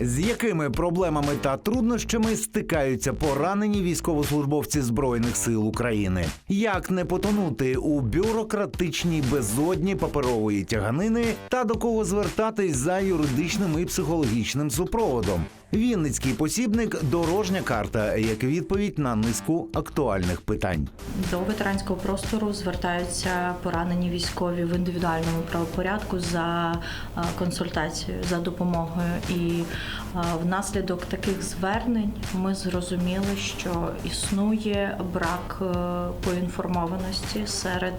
З якими проблемами та труднощами стикаються поранені військовослужбовці збройних сил України? Як не потонути у бюрократичній безодні паперової тяганини та до кого звертатись за юридичним і психологічним супроводом? Вінницький посібник дорожня карта як відповідь на низку актуальних питань. До ветеранського простору звертаються поранені військові в індивідуальному правопорядку за консультацією, за допомогою. І внаслідок таких звернень ми зрозуміли, що існує брак е, поінформованості серед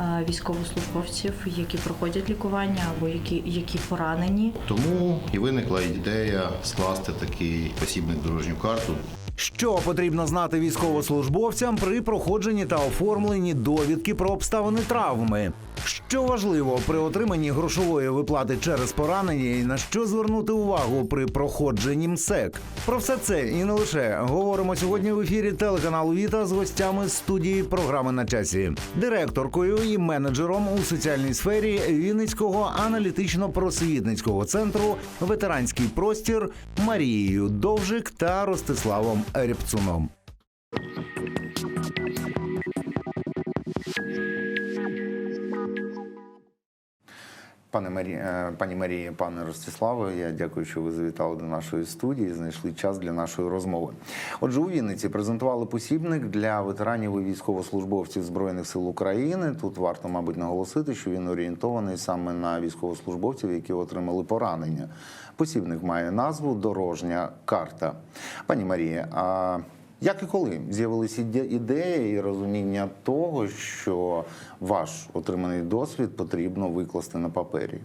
е, військовослужбовців, які проходять лікування або які, які поранені. Тому і виникла ідея скласти такий посібник дорожню карту. Що потрібно знати військовослужбовцям при проходженні та оформленні довідки про обставини травми? Що важливо при отриманні грошової виплати через поранення і на що звернути увагу при проходженні МСЕК? Про все це і не лише говоримо сьогодні в ефірі телеканалу Віта з гостями студії програми на часі, директоркою і менеджером у соціальній сфері Вінницького аналітично-просвітницького центру Ветеранський простір Марією Довжик та Ростиславом Рябцуном. Пане Марі... е, пані Марії, пане Ростиславе, я дякую, що ви завітали до нашої студії. Знайшли час для нашої розмови. Отже, у Вінниці презентували посібник для ветеранів і військовослужбовців збройних сил України. Тут варто, мабуть, наголосити, що він орієнтований саме на військовослужбовців, які отримали поранення. Посібник має назву Дорожня карта. Пані Марія, а як і коли з'явилися іде- ідея і розуміння того, що ваш отриманий досвід потрібно викласти на папері?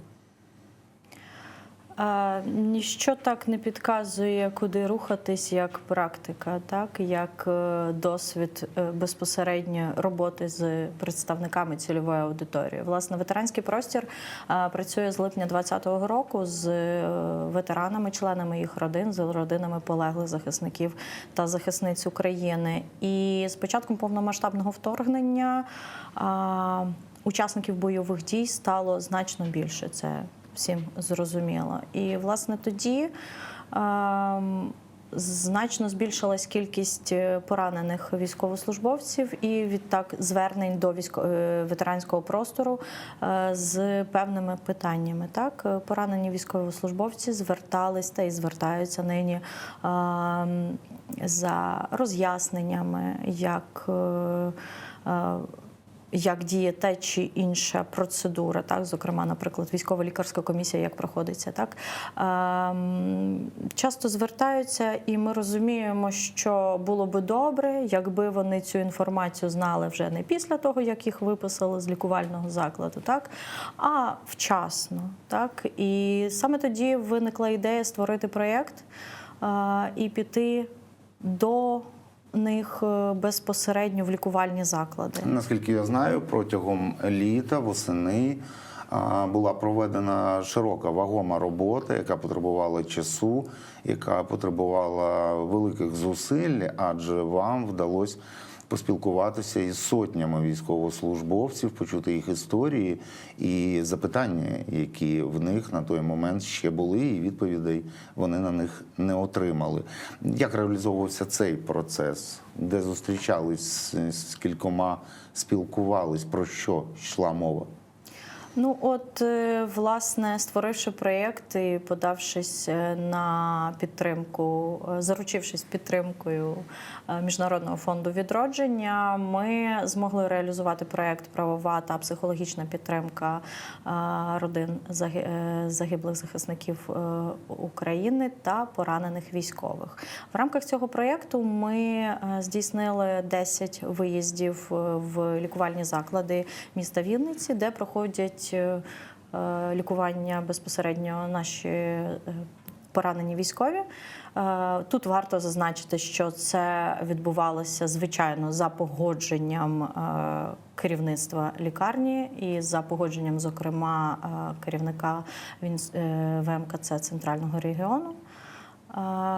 А, ніщо так не підказує, куди рухатись, як практика, так як е, досвід е, безпосередньо роботи з представниками цільової аудиторії. Власне, ветеранський простір працює з липня 2020 року з е, ветеранами, членами їх родин, з родинами полеглих захисників та захисниць України. І з початком повномасштабного вторгнення учасників бойових дій стало значно більше. Це всім зрозуміло. І власне тоді. ем, Значно збільшилась кількість е, поранених військовослужбовців і відтак звернень до військо... е, ветеранського простору е, з певними питаннями. Так, поранені військовослужбовці звертались та і звертаються нині ем, за роз'ясненнями, як як діє та чи інша процедура, так? Зокрема, наприклад, військова лікарська комісія, як проходиться, так? Ем, часто звертаються, і ми розуміємо, що було би добре, якби вони цю інформацію знали вже не після того, як їх виписали з лікувального закладу, так? А вчасно. Так? І саме тоді виникла ідея створити проєкт е, і піти до них е, безпосередньо в лікувальні заклади. Наскільки я знаю, протягом літа, восени була проведена широка вагома робота, яка потребувала часу, яка потребувала великих зусиль, адже вам вдалося поспілкуватися із сотнями військовослужбовців, почути їх історії і запитання, які в них на той момент ще були, і відповідей вони на них не отримали. Як реалізовувався цей процес? Де зустрічались з- кількома, спілкувались, про що йшла мова? Ну, от, е, власне, створивши проєкт і подавшись е, на підтримку, е, заручившись підтримкою Міжнародного фонду відродження, ми змогли реалізувати проєкт Правова та психологічна підтримка родин загиблих захисників України та поранених військових. В рамках цього проєкту ми здійснили 10 виїздів в лікувальні заклади міста Вінниці, де проходять е, е, лікування безпосередньо наші е, поранені військові. Тут варто зазначити, що це відбувалося звичайно за погодженням керівництва лікарні і за погодженням, зокрема, керівника ВМКЦ Центрального регіону.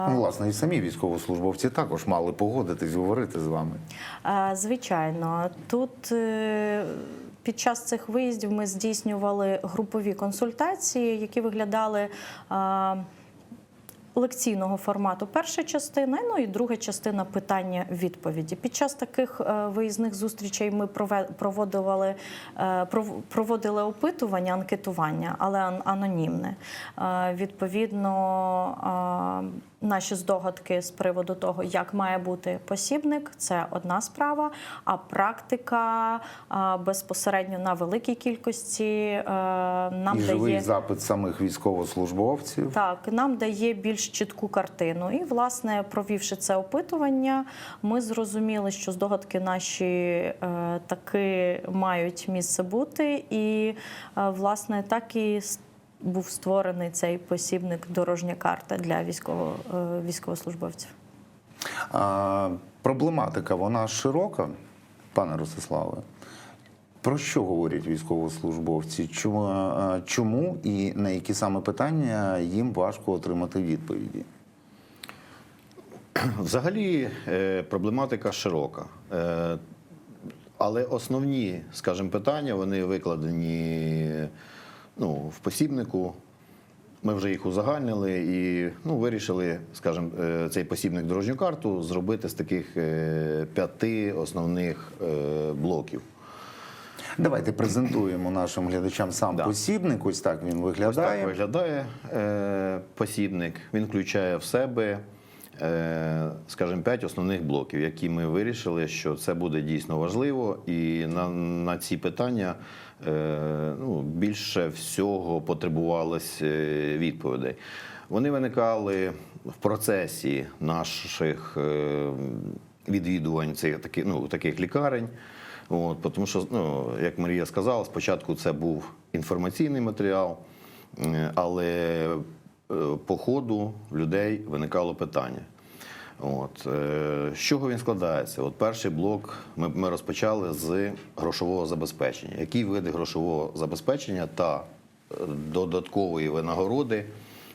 Ну, власне, і самі військовослужбовці також мали погодитись говорити з вами. Звичайно, тут під час цих виїздів ми здійснювали групові консультації, які виглядали. Лекційного формату перша частина, ну і друга частина питання відповіді. Під час таких е, виїзних зустрічей ми проводили, е, проводили опитування, анкетування, але ан- анонімне. Е, Відповідно, наші здогадки з приводу того, як має бути посібник, це одна справа. А практика безпосередньо на великій кількості нам І живий запит самих військовослужбовців. так, нам дає більш чітку картину. І, власне, провівши це опитування, ми зрозуміли, що здогадки наші е, таки мають місце бути, і е, власне так і був створений цей посібник дорожня карта для військово, е, військовослужбовців. А, проблематика вона широка, пане Ростиславе. Про що говорять військовослужбовці? Чому, чому і на які саме питання їм важко отримати відповіді? Взагалі е, проблематика широка. Е, Але основні, скажімо, питання вони викладені ну, в посібнику. Ми вже їх узагальнили і ну, вирішили, скажімо, е, цей посібник дорожню карту зробити з таких е, п'яти основних е, блоків. Давайте презентуємо нашим глядачам сам Да. посібник. Ось так він Ось виглядає. так виглядає е, посібник. Він включає в себе, е, скажімо, п'ять основних блоків, які ми вирішили, що це буде дійсно важливо, і на, на ці питання е, ну, більше всього потребувалось е, відповідей. Вони виникали в процесі наших е, відвідувань цих таких, ну, таких лікарень. От, тому що, ну, як Марія сказала, спочатку це був інформаційний матеріал, е, але е, по ходу людей виникало питання. От, е, з чого він складається? От перший блок ми, ми розпочали з грошового забезпечення. Які види грошового забезпечення та додаткової винагороди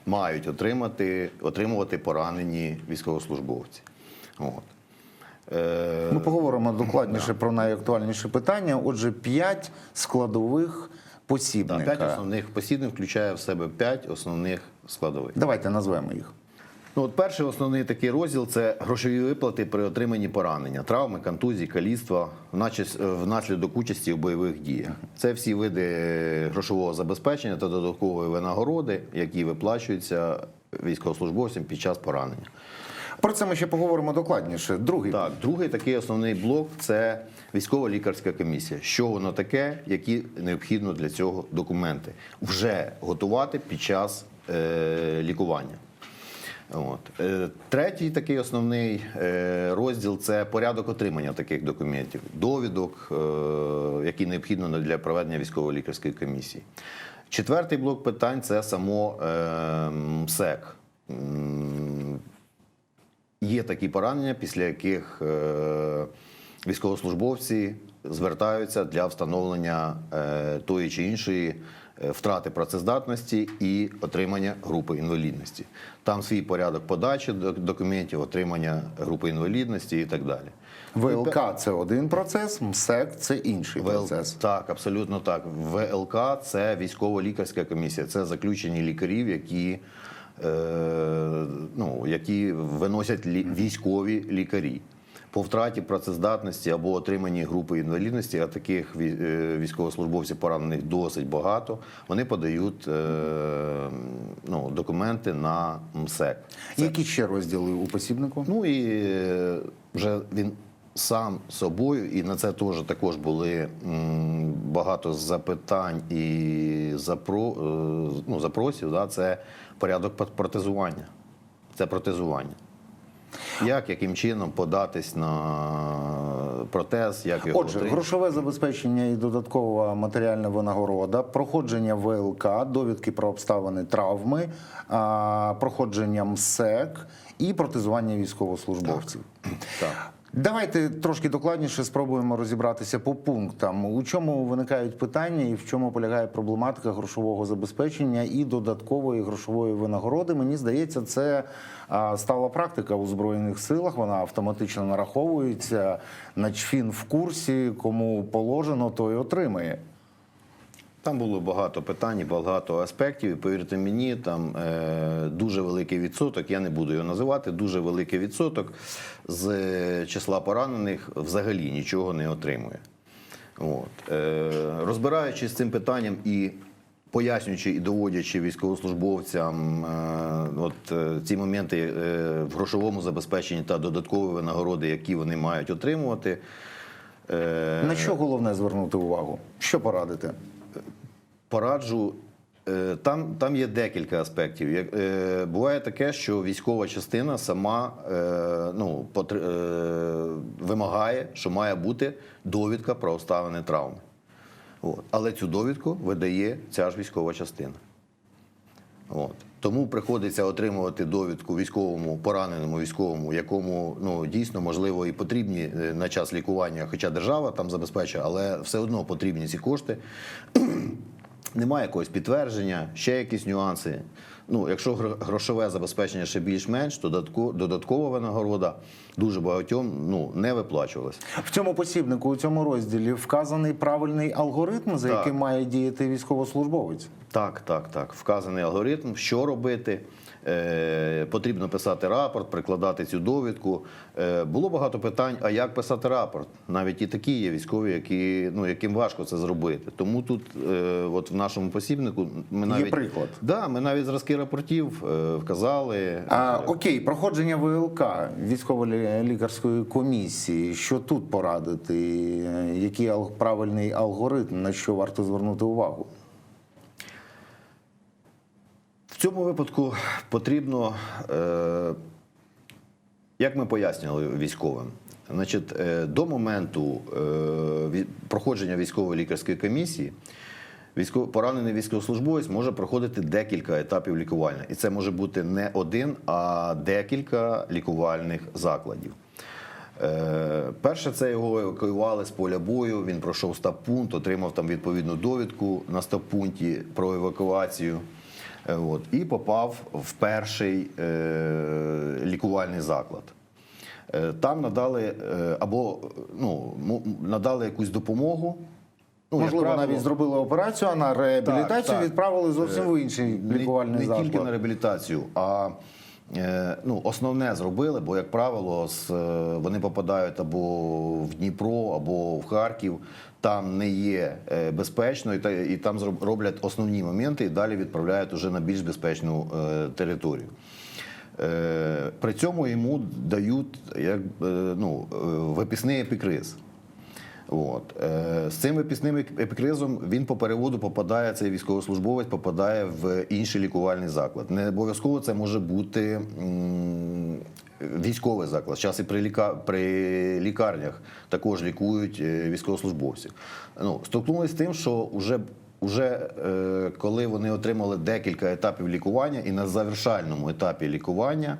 мають отримати, отримувати поранені військовослужбовці? От. Е, Ми поговоримо докладніше про найактуальніші питання. Отже, п'ять складових посібника. п'ять основних посібник включає в себе п'ять основних складових. Давайте назвемо їх. Ну, от перший основний такий розділ це грошові виплати при отриманні поранення, травми, контузії, каліцтва внаслідок участі у бойових діях. Це всі види грошового забезпечення та додаткової винагороди, які виплачуються військовослужбовцям під час поранення. Про це ми ще поговоримо докладніше. Другий Так, другий такий основний блок це військова лікарська комісія. Що воно таке, які необхідно для цього документи вже готувати під час е, лікування. От. Е, Третій такий основний е, розділ це порядок отримання таких документів, довідок, е, які необхідно для проведення військово-лікарської комісії. Четвертий блок питань це само МСЕК. Є такі поранення, після яких е, військовослужбовці звертаються для встановлення е, тої чи іншої е, втрати працездатності і отримання групи інвалідності. Там свій порядок подачі документів, отримання групи інвалідності і так далі. ВЛК це один процес, МСЕК це інший ВЛ... процес. Так, абсолютно так. ВЛК це військово-лікарська комісія. Це заключені лікарів, які, ну, які виносять лі... військові лікарі. По втраті працездатності або отриманні групи інвалідності, а таких е, військовослужбовців поранених досить багато, вони подають е, ну, документи на МСЕК. Які ще розділи у посібнику? Ну і е, вже він сам собою, і на це теж також були багато запитань і запро, е, ну, запросів. Да, це порядок протезування. Це протезування. Як, яким чином податись на протез, як його Отже, отримати? грошове забезпечення і додаткова матеріальна винагорода, проходження ВЛК, довідки про обставини травми, проходження МСЕК і протезування військовослужбовців. Так. Давайте трошки докладніше спробуємо розібратися по пунктам. У чому виникають питання і в чому полягає проблематика грошового забезпечення і додаткової грошової винагороди. Мені здається, це стала практика у збройних силах. Вона автоматично нараховується. Начфін в курсі, кому положено, той отримає. Там було багато питань, багато аспектів. І повірте мені, там е, дуже великий відсоток, я не буду його називати, дуже великий відсоток з е, числа поранених взагалі нічого не отримує. От. Е, розбираючись з цим питанням і пояснюючи і доводячи військовослужбовцям е, от, е, ці моменти е, в грошовому забезпеченні та додаткові винагороди, які вони мають отримувати. е, На що головне звернути увагу? Що порадити? Пораджу. е, Там, там є декілька аспектів. Е, буває таке, що військова частина сама е, ну, потр- вимагає, що має бути довідка про обставини травми. От. Але цю довідку видає ця ж військова частина. От. Тому приходиться отримувати довідку військовому, пораненому військовому, якому ну, дійсно можливо і потрібні на час лікування, хоча держава там забезпечує, але все одно потрібні ці кошти. Немає якогось підтвердження, ще якісь нюанси. Ну, якщо грошове забезпечення ще більш-менш, то додаткова винагорода дуже багатьом ну, не виплачувалася. В цьому посібнику, у цьому розділі вказаний правильний алгоритм, за Так. яким має діяти військовослужбовець. Так, так, так. Вказаний алгоритм, що робити. Е, потрібно писати рапорт, прикладати цю довідку. Е, було багато питань, а як писати рапорт? Навіть і такі є військові, які, ну, яким важко це зробити. Тому тут, е, от в нашому посібнику, ми навіть приклад. Да, ми навіть зразки рапортів вказали. А, окей, проходження ВЛК військово-лікарської комісії. Що тут порадити? Який правильний алгоритм, на що варто звернути увагу? В цьому випадку потрібно, е, як ми пояснювали військовим, значить, е, до моменту е, проходження військової лікарської комісії. Поранений військовослужбовець може проходити декілька етапів лікування. І це може бути не один, а декілька лікувальних закладів. Перше, це його евакуювали з поля бою. Він пройшов стаб-пункт, отримав там відповідну довідку на стаб-пункті про евакуацію. Е, От, і попав в перший е, лікувальний заклад. Е, Там надали е, або ну, надали якусь допомогу. Ну, Можливо, правило, навіть зробили операцію, а на реабілітацію Так, так. відправили зовсім в інший лікувальний не заклад. тільки на реабілітацію, а ну, основне зробили, бо, як правило, е, вони попадають або в Дніпро, або в Харків. Там не є е, безпечно, і, та- і там роблять основні моменти і далі відправляють уже на більш безпечну е, територію. Е, При цьому йому дають як, е, ну, е, виписний епікриз. От. Е, З цим епісним епікризом він по переводу попадає, цей військовослужбовець попадає в інший лікувальний заклад. Не обов'язково це може бути військовий заклад. Зараз і при, ліка... при лікарнях також лікують е, військовослужбовців. Ну, столкнулися з тим, що вже Уже е, коли вони отримали декілька етапів лікування, і на завершальному етапі лікування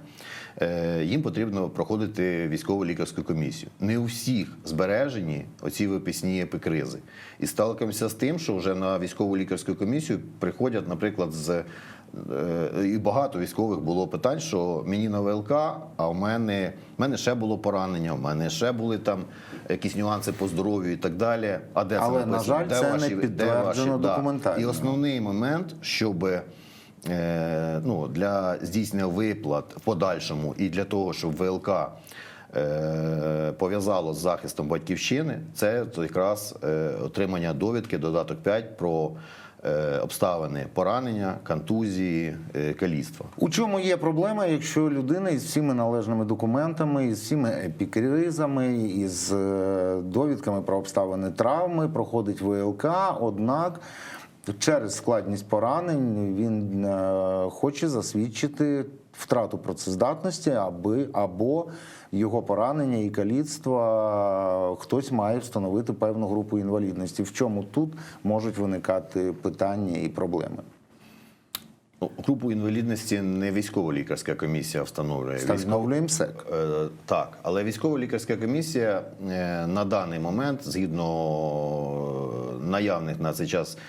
їм потрібно проходити військову лікарську комісію. Не у всіх збережені оці виписні епікризи. І сталкуємося з тим, що вже на військову лікарську комісію приходять, наприклад, з е, і багато військових було питань, що мені на ВЛК, а в мене, в мене ще було поранення, в мене ще були там якісь нюанси по здоров'ю і так далі. А де Але, це на жаль, Де це не ваші- де підтверджено ваші- да. І основний момент, щоб е, ну, для здійснення виплат в подальшому і для того, щоб ВЛК е, пов'язало з захистом батьківщини, це якраз е, отримання довідки додаток 5 про е, обставини поранення, контузії, е, каліцтва. У чому є проблема, якщо людина із всіми належними документами, із всіми епікризами, із е, довідками про обставини травми проходить ВЛК, однак через складність поранень він е, хоче засвідчити втрату працездатності, аби або його поранення і каліцтва хтось має встановити певну групу інвалідності. В чому тут можуть виникати питання і проблеми? Ну, Групу інвалідності не військово-лікарська комісія встановлює. Встановлює МСЕК. Е, Так, але військово-лікарська комісія е, на даний момент, згідно е, наявних на цей час е,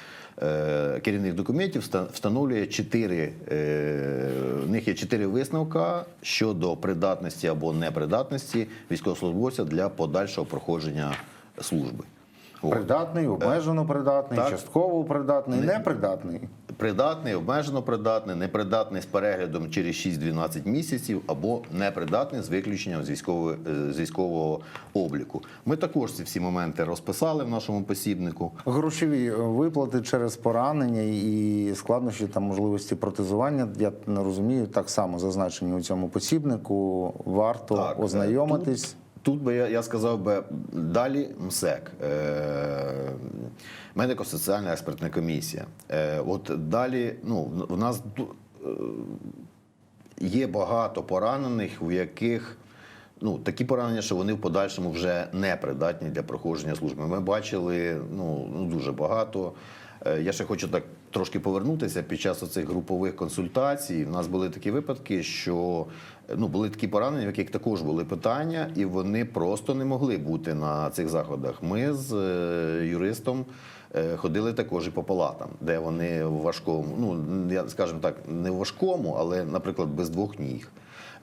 керівних документів, ста- встановлює чотири, е, в них є чотири висновка щодо придатності або непридатності військовослужбовця для подальшого проходження служби. Придатний, обмежено придатний, так. частково придатний, непридатний. Придатний, обмежено придатний, непридатний з переглядом через 6-12 місяців або непридатний з виключенням з військового, е, з військового обліку. Ми також ці всі моменти розписали в нашому посібнику. Грошові е, виплати через поранення і складнощі та можливості протезування. Я не розумію, так само зазначені у цьому посібнику. Варто Так, е, ознайомитись. Тут, тут би я, я сказав би далі МСЕК, е, медико-соціальна експертна комісія. Е, от далі, ну, в- в нас е, є багато поранених, у яких ну, такі поранення, що вони в подальшому вже не придатні для проходження служби. Ми бачили ну, ну, дуже багато. Е, Я ще хочу так трошки повернутися під час оцих групових консультацій. У нас були такі випадки, що ну, були такі поранення, в яких також були питання, і вони просто не могли бути на цих заходах. Ми з е, юристом е, ходили також і по палатам, де вони в важкому, ну я скажімо так, не в важкому, але, наприклад, без двох ніг.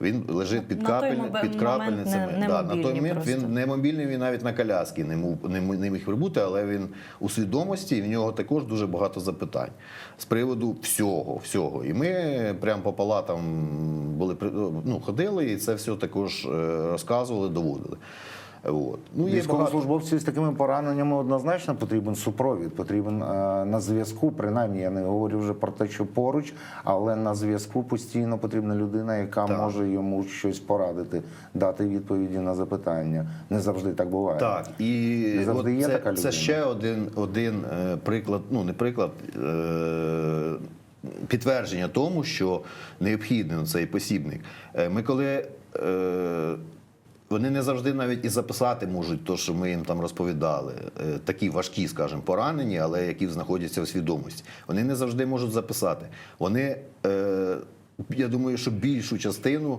Він лежить під капель, під крапельницями. не да, на той момент просто. він не мобільний, він навіть на коляски не не, не міг прибути, але він у свідомості, і в нього також дуже багато запитань з приводу всього. всього. І ми прямо по палатам були ну, ходили, і це все також е, розказували, доводили. От. Ну, багато. З такими пораненнями однозначно потрібен супровід, потрібен е, на зв'язку. Принаймні, я не говорю вже про те, що поруч, але на зв'язку постійно потрібна людина, яка Так. може йому щось порадити, дати відповіді на запитання. Не завжди так буває. Так, і Не завжди от є це, така це ще один, один е, приклад, ну не приклад, е, підтвердження тому, що необхідний цей посібник. Е, Ми коли. Е, вони не завжди навіть і записати можуть те, що ми їм там розповідали. Е, Такі важкі, скажімо, поранені, але які знаходяться у свідомості. Вони не завжди можуть записати. Вони, е, я думаю, що більшу частину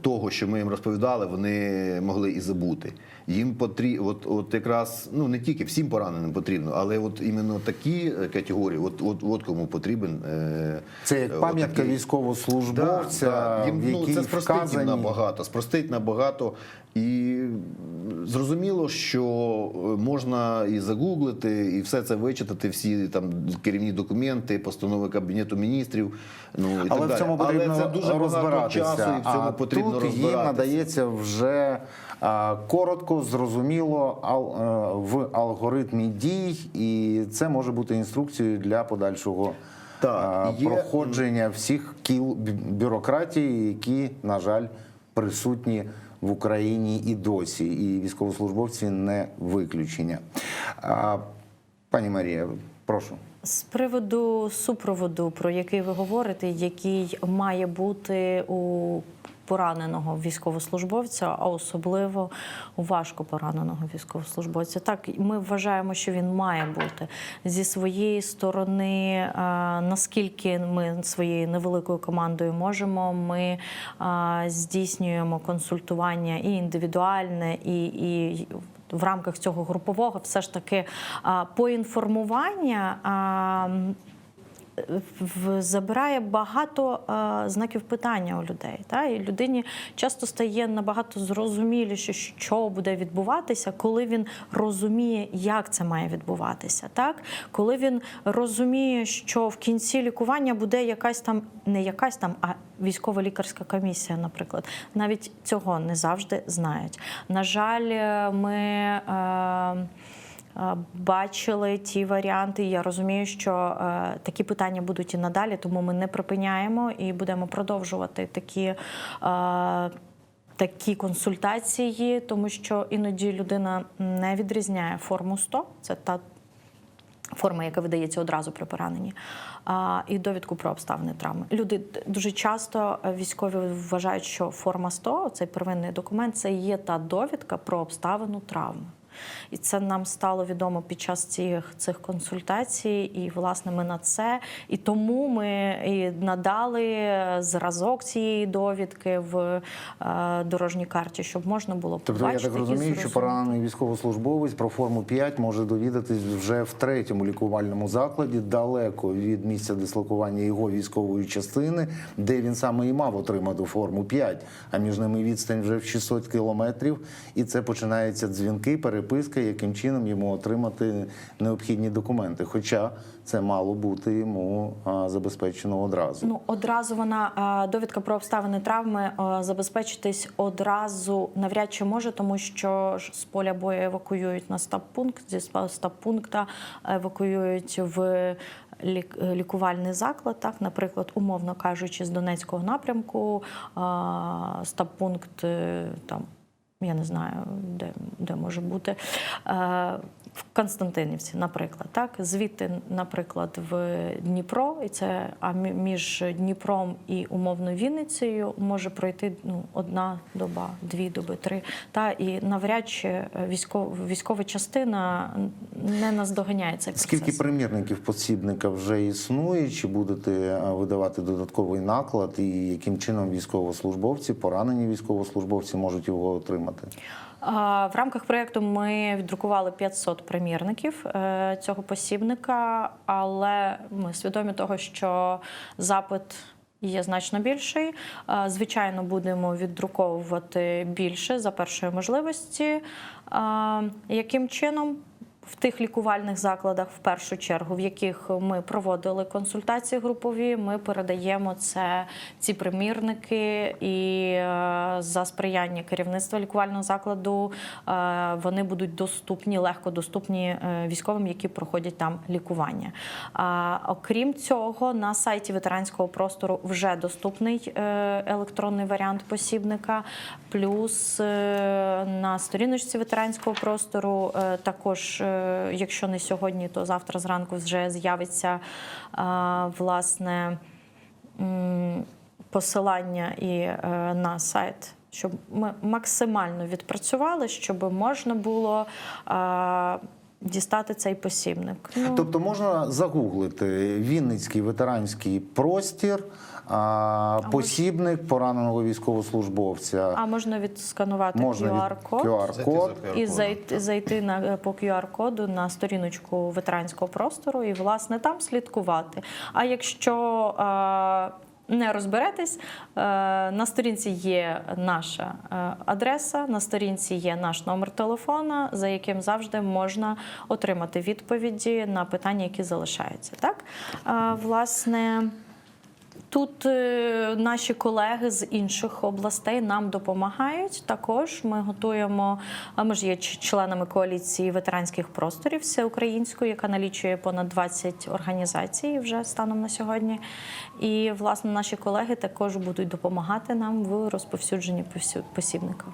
того, що ми їм розповідали, вони могли і забути. Їм потрібно, от, от якраз ну не тільки всім пораненим потрібно, але от іменно такі е, категорії, от, от, от кому потрібен. е, Це як пам'ятка військовослужбовця, Да, да. Їм, в ну, це спростить їм вказані набагато, спростить набагато. І зрозуміло, що е, можна і загуглити, і все це вичитати, всі там керівні документи, постанови Кабінету міністрів. Ну, і Але так в далі. цьому потрібно Але це дуже багато часу, і в цьому а потрібно тут їм надається вже а, коротко, зрозуміло ал, е, в алгоритмі дій, і це може бути інструкцією для подальшого Так, а, є- проходження всіх кіл бюрократії, які, на жаль, присутні в Україні і досі, і військовослужбовці не виключення. А, пані Марія, прошу. З приводу супроводу, про який ви говорите, який має бути у пораненого військовослужбовця, а особливо важко пораненого військовослужбовця. Так, ми вважаємо, що він має бути зі своєї сторони. е, Наскільки ми своєю невеликою командою можемо, ми е, здійснюємо консультування і індивідуальне, і, і в рамках цього групового все ж таки а, поінформування. Забирає багато е, знаків питання у людей. Та? І людині часто стає набагато зрозуміліше, що буде відбуватися, коли він розуміє, як це має відбуватися. Так? Коли він розуміє, що в кінці лікування буде якась там, не якась там, а військова лікарська комісія, наприклад. Навіть цього не завжди знають. На жаль, е, ми. Е, Бачили ті варіанти. Я розумію, що е, такі питання будуть і надалі, тому ми не припиняємо і будемо продовжувати такі. Е, Такі консультації, тому що іноді людина не відрізняє форму 100, це та форма, яка видається одразу при пораненні, і довідку про обставини травми. Люди дуже часто е, військові вважають, що форма 100, цей первинний документ, це є та довідка про обставину травми. І це нам стало відомо під час цих, цих консультацій, і власне ми на це. І тому ми і надали зразок цієї довідки в е, дорожній карті, щоб можна було Тобто побачити я так розумію, що поранений військовослужбовець про форму 5 може довідатись вже в третьому лікувальному закладі, далеко від місця дислокування його військової частини, де він саме і мав отримати форму 5, а між ними відстань вже в 600 кілометрів. І це починаються дзвінки, переписки яким чином йому отримати необхідні документи. Хоча це мало бути йому забезпечено одразу. Ну, одразу вона довідка про обставини травми забезпечитись одразу навряд чи може, тому що ж з поля бою евакуюють на стаб-пункт, зі стаб-пункта евакуюють в лік- лікувальний заклад. Так, наприклад, умовно кажучи, з Донецького напрямку е, стаб-пункт е, там. Я не знаю, де, де може бути. Е, в Константинівці, наприклад, так звідти, наприклад, в Дніпро, і це а між Дніпром і умовно Вінницею може пройти ну, одна доба, дві доби, три. Та і навряд чи військова військова частина не наздоганяє цей процес. Скільки примірників посібника вже існує? Чи будете видавати додатковий наклад, і яким чином військовослужбовці, поранені військовослужбовці можуть його отримати? А, В рамках проєкту ми віддрукували 500 примірників е, цього посібника, але ми свідомі того, що запит є значно більший. Е, Звичайно, будемо віддруковувати більше за першої можливості. Яким чином? В тих лікувальних закладах, в першу чергу, в яких ми проводили консультації групові, ми передаємо це ці примірники, і е, за сприяння керівництва лікувального закладу е, вони будуть доступні, легко доступні е, військовим, які проходять там лікування. Окрім цього, на сайті ветеранського простору вже доступний електронний варіант посібника. Плюс на сторіночці ветеранського простору також, якщо не сьогодні, то завтра зранку вже з'явиться е, власне посилання і е, на сайт. Щоб ми максимально відпрацювали, щоб можна було е, дістати цей посібник. Ну, Тобто можна загуглити Вінницький ветеранський простір, а, посібник пораненого військовослужбовця. а можна відсканувати Можна QR-код. QR-код. І зайти, зайти на по QR-коду на сторіночку ветеранського простору і власне там слідкувати. А якщо е, не розберетесь, е, на сторінці є наша е, адреса, на сторінці є наш номер телефона, за яким завжди можна отримати відповіді на питання, які залишаються. Так, власне. Тут е, наші колеги з інших областей нам допомагають. Також ми готуємо. Ми ж є членами коаліції ветеранських просторів всеукраїнської, яка налічує понад 20 організацій вже станом на сьогодні. І власне наші колеги також будуть допомагати нам в розповсюдженні посібника.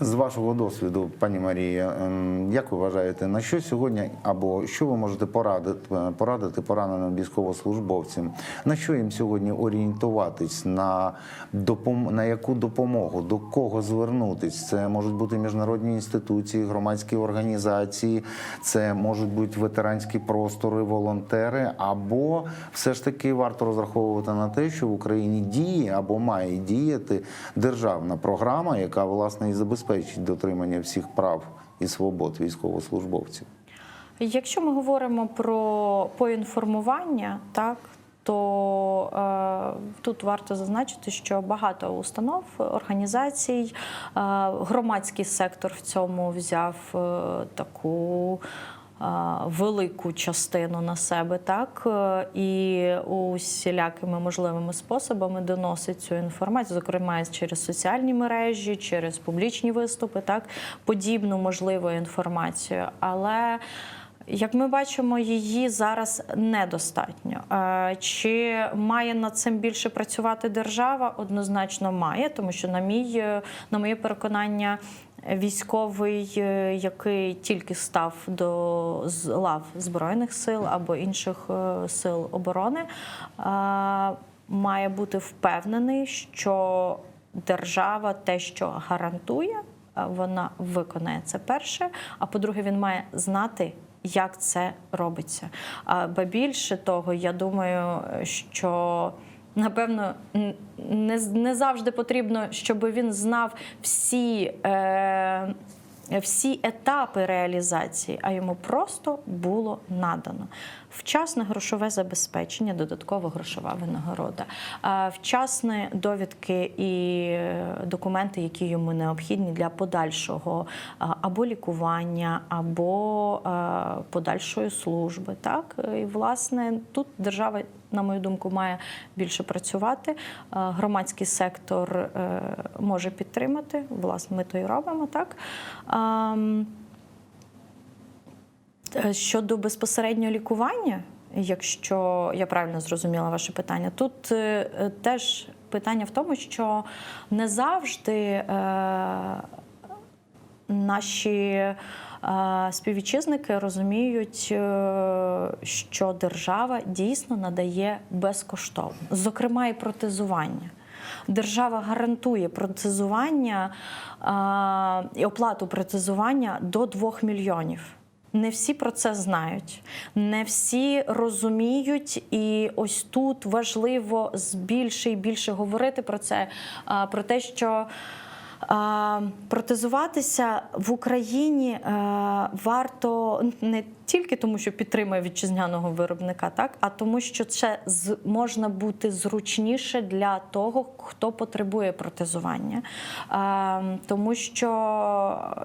З вашого досвіду, пані Марія, ем, як ви вважаєте, на що сьогодні або що ви можете порадити, порадити пораненим військовослужбовцям? На що їм сьогодні орієнтуватись? На допом... на яку допомогу? До кого звернутись? Це можуть бути міжнародні інституції, громадські організації, це можуть бути ветеранські простори, волонтери, або все ж таки варто розраховувати на те, що в Україні діє або має діяти державна програма, яка власне і забезпечить дотримання всіх прав і свобод військовослужбовців. Якщо ми говоримо про поінформування, так. То е, тут варто зазначити, що багато установ, організацій, е, громадський сектор в цьому взяв е, таку велику частину на себе, так е, і усілякими можливими способами доносить цю інформацію, зокрема через соціальні мережі, через публічні виступи, так подібну можливу інформацію, але як ми бачимо, її зараз недостатньо. Е, Чи має над цим більше працювати держава? Однозначно має, тому що, на мій на моє переконання, військовий, е, який тільки став до лав збройних сил або інших е, сил оборони, е, має бути впевнений, що держава те, що гарантує, вона виконає це перше. А по-друге, він має знати. Як це робиться? Ба більше того, я думаю, що напевно не, не завжди потрібно, щоб він знав всі, е, всі етапи реалізації, а йому просто було надано. Вчасне грошове забезпечення, додаткова грошова винагорода, вчасні довідки і е, документи, які йому необхідні для подальшого або лікування, або е, подальшої служби. Так і власне тут держава, на мою думку, має більше працювати. Е, Громадський сектор е, може підтримати. Власне, ми то і робимо так. Ем, Е, Щодо безпосереднього лікування, якщо я правильно зрозуміла ваше питання, тут теж питання в тому, що не завжди наші співвітчизники розуміють, е, що держава дійсно надає безкоштовно, зокрема і протезування. Держава гарантує протезування і оплату протезування до 2 мільйонів. Не всі про це знають, не всі розуміють, і ось тут важливо більше і більше говорити про це, про те, що протезуватися в Україні е, варто не тільки тому, що підтримує вітчизняного виробника, так а тому, що це можна бути зручніше для того, хто потребує протезування, Е, тому що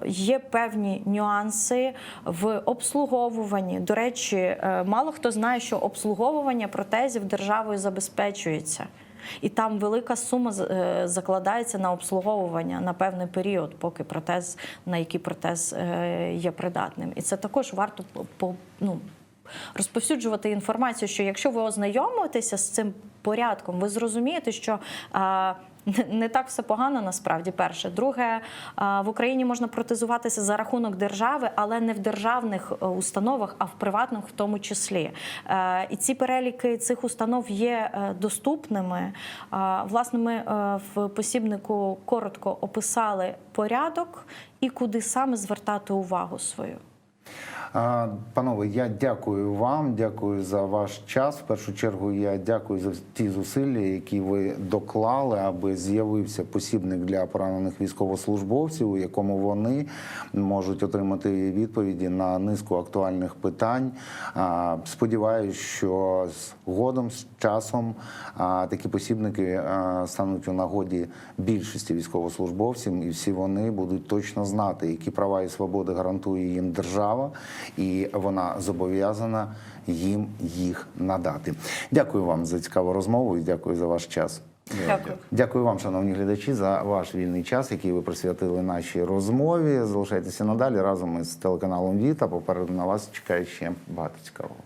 є певні нюанси в обслуговуванні. До речі, е, мало хто знає, що обслуговування протезів державою забезпечується. І там велика сума е, закладається на обслуговування на певний період, поки протез, на який протез е, є придатним. І це також варто по- ну, розповсюджувати інформацію, що якщо ви ознайомитеся з цим порядком, ви зрозумієте, що не- так все погано насправді. Перше, друге, в Україні можна протезуватися за рахунок держави, але не в державних е, установах, а в приватних в тому числі. Е, І ці переліки цих установ є е, доступними. Власне, ми в посібнику коротко описали порядок і куди саме звертати увагу свою. Панове, я дякую вам, дякую за ваш час. В першу чергу я дякую за ті зусилля, які ви доклали, аби з'явився посібник для поранених військовослужбовців, у якому вони можуть отримати відповіді на низку актуальних питань. Сподіваюсь, що згодом з часом такі посібники стануть у нагоді більшості військовослужбовців, і всі вони будуть точно знати, які права і свободи гарантує їм держава, і вона зобов'язана їм їх надати. Дякую вам за цікаву розмову і дякую за ваш час. Дякую. Дякую вам, шановні глядачі, за ваш вільний час, який ви присвятили нашій розмові. Залишайтеся надалі разом із телеканалом Віта. Попереду на вас чекає ще багато цікавого.